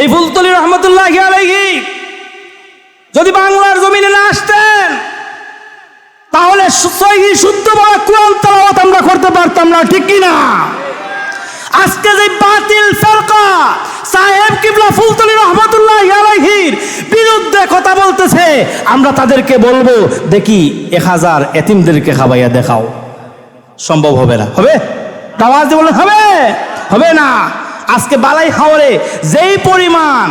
এই ফুলতলি রহমতুল্লাহ আলাইহি, যদি বাংলার জমিনে না আসতেন, তাহলে শুদ্ধ বলা কোরআন তেলাওয়াত আমরা করতে পারতাম না, ঠিক কি না আজকে যে বাতিল ফরকা, সাহেব কিবলা ফুলতলি রহমতুল্লাহ আলাইহির বিরুদ্ধে কথা বলতেছে, আমরা তাদেরকে বলব, দেখি, এক হাজার এতিমদেরকে খাবাইয়া দেখাও। সম্ভব হবে না, হবে? আওয়াজ দিয়ে বলেন হবে হবে না। আজকে বালাই খাওয়ারে যেই পরিমাণ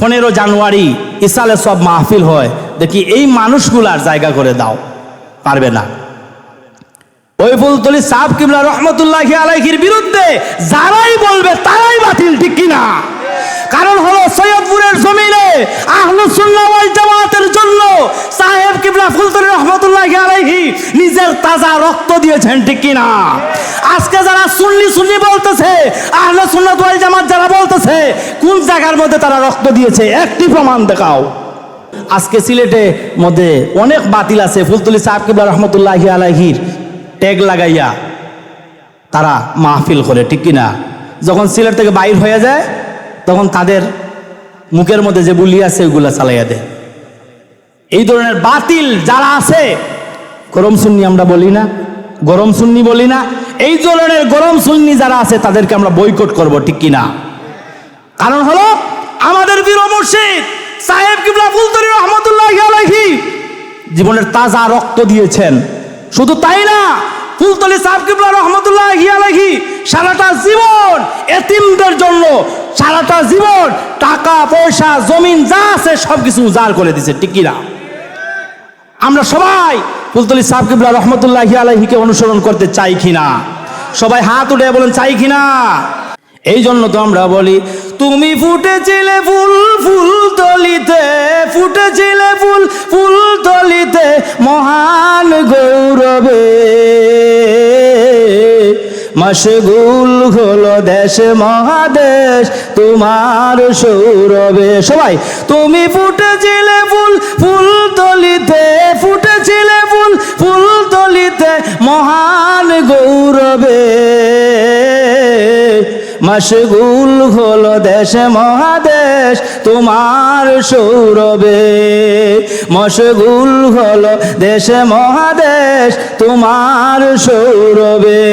পনেরো জানুয়ারি ইসালে সব মাহফিল হয়, দেখি এই মানুষগুলার জায়গা করে দাও, পারবে না। ওই ফুলতলি সাহ কিবলা রহমতুল্লাহ আলাইহির বিরুদ্ধে যারাই বলবে তারাই বাতিল, ঠিক কিনা? কারণ হলো সৈয়দপুরের জমিনে আহলুসুল্লাহ জামাতের জন্য সাহেব কিবলা ফুলতলি রহমতুল্লাহ আলাইহি নিজের তাজা রক্ত দিয়েছেন, ঠিক কিনা? আজকে যারা সুন্নি সুন্নি বলতেছে, আহলে সুন্নাত ওয়াল জামাত যারা বলতেছে, কোন জায়গার মধ্যে তারা রক্ত দিয়েছে? একটি প্রমাণ দেখাও। আজকে সিলেটে মধ্যে অনেক বাতিল আছে। ফুলতলি সাহেব কিবলা রহমতুল্লাহ আলাইহির ট্যাগ লাগাইয়া তারা মাহফিল করে, ঠিক কিনা? যখন সিলেট থেকে বাইর হয়ে যায়, তখন তাদের মুখের মধ্যে যে বুলি আছে, ওইগুলা চালাইয়া দেয়। এই ধরনের বাতিল যারা আছে, গরম সুন্নি আমরা বলি না, গরম সুন্নি বলি না এই ধরনের গরম সুন্নি যারা আছে, তাদেরকে আমরা বয়কট করব, ঠিক কিনা? কারণ হলো, আমাদের বীর মুর্শিদ সাহেব কিবলা ফুলতরি রহমতুল্লাহ আলাইহি জীবনের তাজা রক্ত দিয়েছেন। শুধু তাই না ফুলতলি সাহেব কিবলা রহমতুল্লাহ আলাইহি সারাটা জীবন এতিমদের জন্য, সারাটা জীবন টাকা, পয়সা, জমিন যা আছে সব কিছু উজাড় করে দিছে ঠিক কিনা? আমরা সবাই ফুলতলি সাহেব কিবলা রহমতুল্লাহ আলাইহিকে অনুসরণ করতে চাই কিনা? সবাই হাত উঠে বলেন, চাই কিনা? এই জন্য তো আমরা বলি, তুমি ফুটেছিলে ফুল ফুল তলিতে ফুটেছিলে ফুল ফুল তলিতে মহান গৌরবে। মশগুল হলো দেশ, মহাদেশ, তোমার সৌরভে। সবাই, তুমি ফুটেছিলে ফুল ফুল তলিতে ফুটেছিলে মহান গৌরবে। মশগুল হল দেশ মহাদেশ, তোমার সৌরভে মশগুল হল দেশ মহাদেশ, তোমার সৌরভে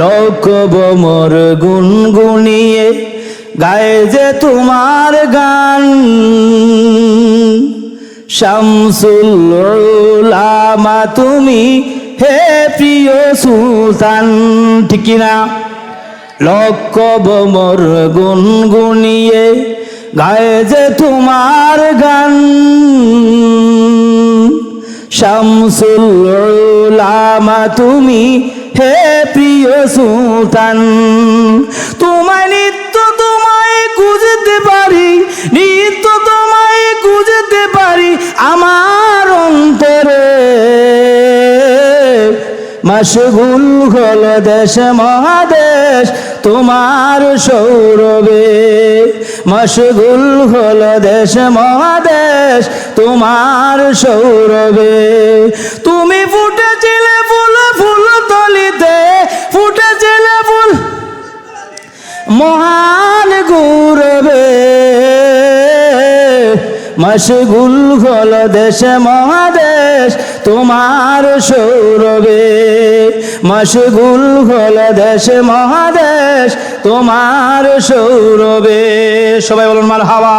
লক্ষ বোমর গুনগুনিয়ে গায়ে যে তোমার গান। শামসুল উলামা, তুমি হে প্রিয় সুলতান, ঠিক না লক্ষ গুনগুনিয়ে গায়ে যে তোমার গান। শামসুল উলামা, তুমি হে প্রিয় সুলতান, তোমায় নিত্য তোমায় খুঁজতে পারি, নিত্য মশগুল হল দেশ মহাদেশ, তোমার সৌরভে। মশগুল হল দেশ মহাদেশ, তোমার সৌরভে। তুমি ফুটেছিলে ফুল ফুল তলিতে, ফুটেছিলে ফুল। মহান মশগুল হল দেশ মহাদেশ, তোমার সৌরবে মশগুল হল দেশ মহাদেশ, তোমার সৌরবে সবাই বলুন মার হাওয়া